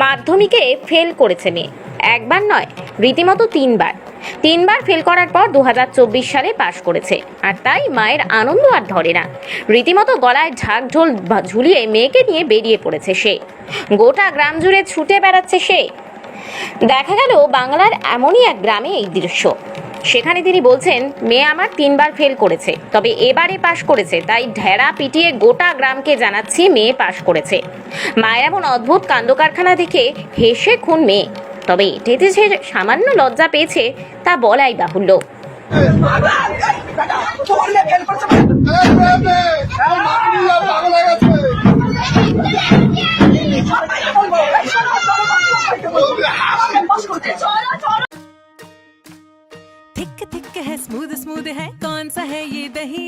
মাধ্যমিকে ফেল করেছে মেয়ে। একবার নয় রীতিমতো তিনবার। তিনবার ফেল করার পর দু সালে পাশ করেছে। আর তাই মায়ের আনন্দ আর ধরে না। রীতিমতো গলায় ঝাঁক ঝোল ঝুলিয়ে মেয়েকে নিয়ে বেরিয়ে পড়েছে সে। গোটা গ্রাম জুড়ে ছুটে বেড়াচ্ছে সে। দেখা গেল বাংলার এমনই এক গ্রামে এই দৃশ্য। সেখানে তিনি বলছেন, মেয়ে আমার তিনবার ফেল করেছে, তবে এবারে পাশ করেছে, তাই ঢেরা পিটিয়ে গোটা গ্রামকে জানাচ্ছি মেয়ে পাশ করেছে। মায়ের এমন অদ্ভুত কাণ্ড কারখানা দেখে হেসে খুন মেয়ে। তবে এটাতে যে সামান্য লজ্জা পেয়েছে তা বলাই বাহুল্য তোমার মেয়ে ফেল করেছে সবাই বলবো এই শোনো, চলো, চলো, বলবো। আমার মেয়ে পাস করেছে। চলো, চলো। थिक थिक है स्मूथ स्मूथ है कौन सा है ये दही